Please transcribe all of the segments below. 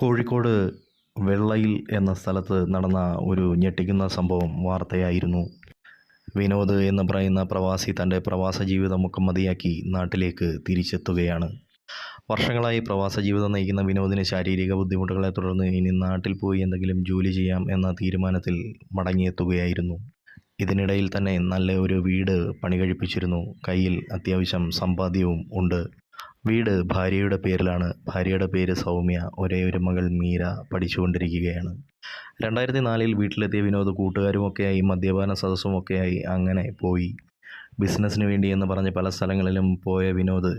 കോഴിക്കോട് വെള്ളയിൽ എന്ന സ്ഥലത്ത് നടന്ന ഒരു ഞെട്ടിക്കുന്ന സംഭവം വാർത്തയായിരുന്നു. വിനോദ് എന്ന് പറയുന്ന പ്രവാസി തന്റെ പ്രവാസ ജീവിതമൊക്കെ മതിയാക്കി നാട്ടിലേക്ക് തിരിച്ചെത്തുകയാണ്. വർഷങ്ങളായി പ്രവാസ ജീവിതം നയിക്കുന്ന വിനോദിന് ശാരീരിക ബുദ്ധിമുട്ടുകളെ തുടർന്ന് ഇനി നാട്ടിൽ പോയി എന്തെങ്കിലും ജോലി ചെയ്യാം എന്ന തീരുമാനത്തിൽ മടങ്ങിയെത്തുകയായിരുന്നു. ഇതിനിടയിൽ തന്നെ നല്ല ഒരു വീട് പണി കഴിപ്പിച്ചിരുന്നു കയ്യിൽ അത്യാവശ്യം സമ്പാദ്യവും ഉണ്ട്. വീട് ഭാര്യയുടെ പേരിലാണ്. ഭാര്യയുടെ പേര് സൗമ്യ. ഒരേ ഒരു മകൾ മീര പഠിച്ചുകൊണ്ടിരിക്കുകയാണ്. രണ്ടായിരത്തി നാലിൽ വീട്ടിലെത്തിയ വിനോദ് കൂട്ടുകാരുമൊക്കെയായി മദ്യപാന സദസ്സുമൊക്കെയായി അങ്ങനെ പോയി. ബിസിനസ്സിന് വേണ്ടി എന്ന് പറഞ്ഞ് പല സ്ഥലങ്ങളിലും പോയ വിനോദ്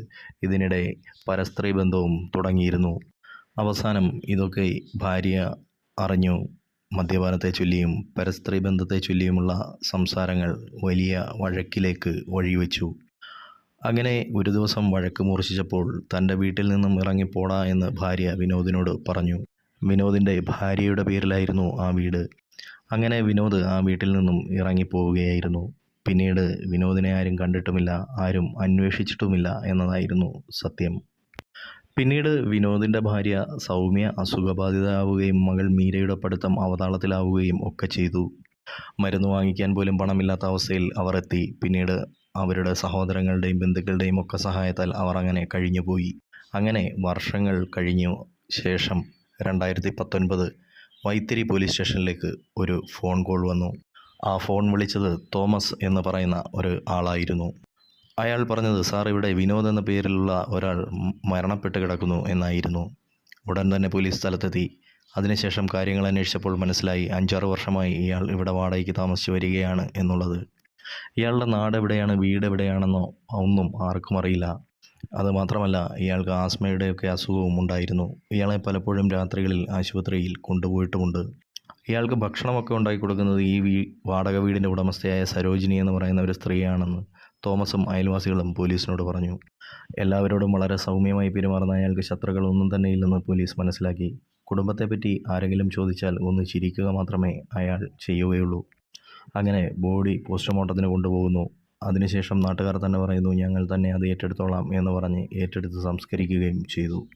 ഇതിനിടെ പരസ്ത്രീ ബന്ധവും തുടങ്ങിയിരുന്നു. അവസാനം ഇതൊക്കെ ഭാര്യ അറിഞ്ഞു. മദ്യപാനത്തെ ചൊല്ലിയും പരസ്ത്രീ ബന്ധത്തെ ചൊല്ലിയുമുള്ള സംസാരങ്ങൾ വലിയ വഴക്കിലേക്ക് വഴിവെച്ചു. അങ്ങനെ ഒരു ദിവസം വഴക്ക് മൂർച്ഛിച്ചപ്പോൾ തന്റെ വീട്ടിൽ നിന്നും ഇറങ്ങിപ്പോടാ എന്ന് ഭാര്യ വിനോദിനോട് പറഞ്ഞു. വിനോദിന്റെ ഭാര്യയുടെ പേരിലായിരുന്നു ആ വീട്. അങ്ങനെ വിനോദ് ആ വീട്ടിൽ നിന്നും ഇറങ്ങിപ്പോവുകയായിരുന്നു പിന്നീട് വിനോദിനെ ആരും കണ്ടിട്ടുമില്ല ആരും അന്വേഷിച്ചിട്ടുമില്ല എന്നതായിരുന്നു സത്യം. പിന്നീട് വിനോദിന്റെ ഭാര്യ സൗമ്യ അസുഖബാധിതയാവുകയും മകൾ മീരയുടെ പഠിത്തം അവതാളത്തിലാവുകയും ഒക്കെ ചെയ്തു. മരുന്ന് വാങ്ങിക്കാൻ പോലും പണമില്ലാത്ത അവസ്ഥയിൽ അവർ എത്തി. പിന്നീട് അവരുടെ സഹോദരങ്ങളുടെയും ബന്ധുക്കളുടെയും ഒക്കെ സഹായത്താൽ അവർ അങ്ങനെ കഴിഞ്ഞുപോയി അങ്ങനെ വർഷങ്ങൾ കഴിഞ്ഞു ശേഷം രണ്ടായിരത്തി പത്തൊൻപത് വൈത്തിരി പോലീസ് സ്റ്റേഷനിലേക്ക് ഒരു ഫോൺ കോൾ വന്നു. ആ ഫോൺ വിളിച്ചത് തോമസ് എന്ന് പറയുന്ന ഒരു ആളായിരുന്നു. അയാൾ പറഞ്ഞത് സാർ ഇവിടെ വിനോദ് എന്ന പേരിലുള്ള ഒരാൾ മരണപ്പെട്ട് കിടക്കുന്നു എന്നായിരുന്നു. ഉടൻ തന്നെ പോലീസ് സ്ഥലത്തെത്തി. അതിനുശേഷം കാര്യങ്ങൾ അന്വേഷിച്ചപ്പോൾ മനസ്സിലായി അഞ്ചാറ് വർഷമായി ഇയാൾ ഇവിടെ വാടകയ്ക്ക് താമസിച്ച് വരികയാണ് എന്നുള്ളത്. ഇയാളുടെ നാട് എവിടെയാണ് വീട് എവിടെയാണെന്നോ ഒന്നും ആർക്കും അറിയില്ല. അതുമാത്രമല്ല ഇയാൾക്ക് ആസ്മയുടെയൊക്കെ അസുഖവും ഉണ്ടായിരുന്നു. ഇയാളെ പലപ്പോഴും രാത്രികളിൽ ആശുപത്രിയിൽ കൊണ്ടുപോയിട്ടുമുണ്ട്. ഇയാൾക്ക് ഭക്ഷണമൊക്കെ ഉണ്ടാക്കി കൊടുക്കുന്നത് ഈ വീ വാടക വീടിന്റെ ഉടമസ്ഥയായ സരോജിനി എന്ന് പറയുന്ന ഒരു സ്ത്രീയാണെന്ന് തോമസും അയൽവാസികളും പോലീസിനോട് പറഞ്ഞു. എല്ലാവരോടും വളരെ സൗമ്യമായി പെരുമാറുന്ന അയാൾക്ക് ശത്രുക്കളൊന്നും തന്നെ ഇല്ലെന്ന് പോലീസ് മനസ്സിലാക്കി. കുടുംബത്തെപ്പറ്റി ആരെങ്കിലും ചോദിച്ചാൽ ഒന്ന് ചിരിക്കുക മാത്രമേ അയാൾ ചെയ്യുകയുള്ളൂ. അങ്ങനെ ബോഡി പോസ്റ്റ്മോർട്ടത്തിന് കൊണ്ടുപോകുന്നു. അതിനുശേഷം നാട്ടുകാർ തന്നെ പറയുന്നു ഞങ്ങൾ തന്നെ അത് ഏറ്റെടുത്തോളാം എന്ന് പറഞ്ഞ് ഏറ്റെടുത്ത് സംസ്കരിക്കുകയും ചെയ്തു.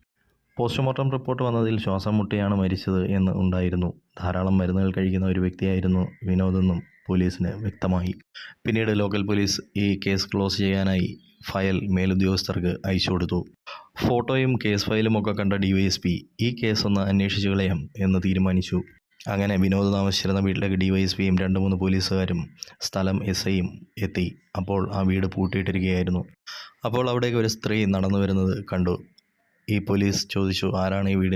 പോസ്റ്റ്മോർട്ടം റിപ്പോർട്ട് വന്നതിൽ ശ്വാസം മുട്ടിയാണ് മരിച്ചത് എന്ന് ഉണ്ടായിരുന്നു. ധാരാളം മരുന്നുകൾ കഴിക്കുന്ന ഒരു വ്യക്തിയായിരുന്നു വിനോദെന്നും പോലീസിന് വ്യക്തമായി. പിന്നീട് ലോക്കൽ പോലീസ് ഈ കേസ് ക്ലോസ് ചെയ്യാനായി ഫയൽ മേലുദ്യോഗസ്ഥർക്ക് അയച്ചു കൊടുത്തു. ഫോട്ടോയും കേസ് ഫയലും ഒക്കെ കണ്ട ഡിവൈഎസ്പി ഈ കേസ് ഒന്ന് അന്വേഷിച്ചു കളയാം എന്ന് തീരുമാനിച്ചു. അങ്ങനെ വിനോദ് താമസിച്ചിരുന്ന വീട്ടിലേക്ക് ഡി വൈ ഡിവൈഎസ്പിയും രണ്ട് മൂന്ന് പോലീസുകാരും സ്ഥലം എസ് ഐയും എത്തി. അപ്പോൾ ആ വീട് പൂട്ടിയിട്ടിരിക്കുകയായിരുന്നു. അപ്പോൾ അവിടേക്ക് ഒരു സ്ത്രീ നടന്നു വരുന്നത് കണ്ടു. ഈ പോലീസ് ചോദിച്ചു ആരാണ് ഈ വീടിന്റെ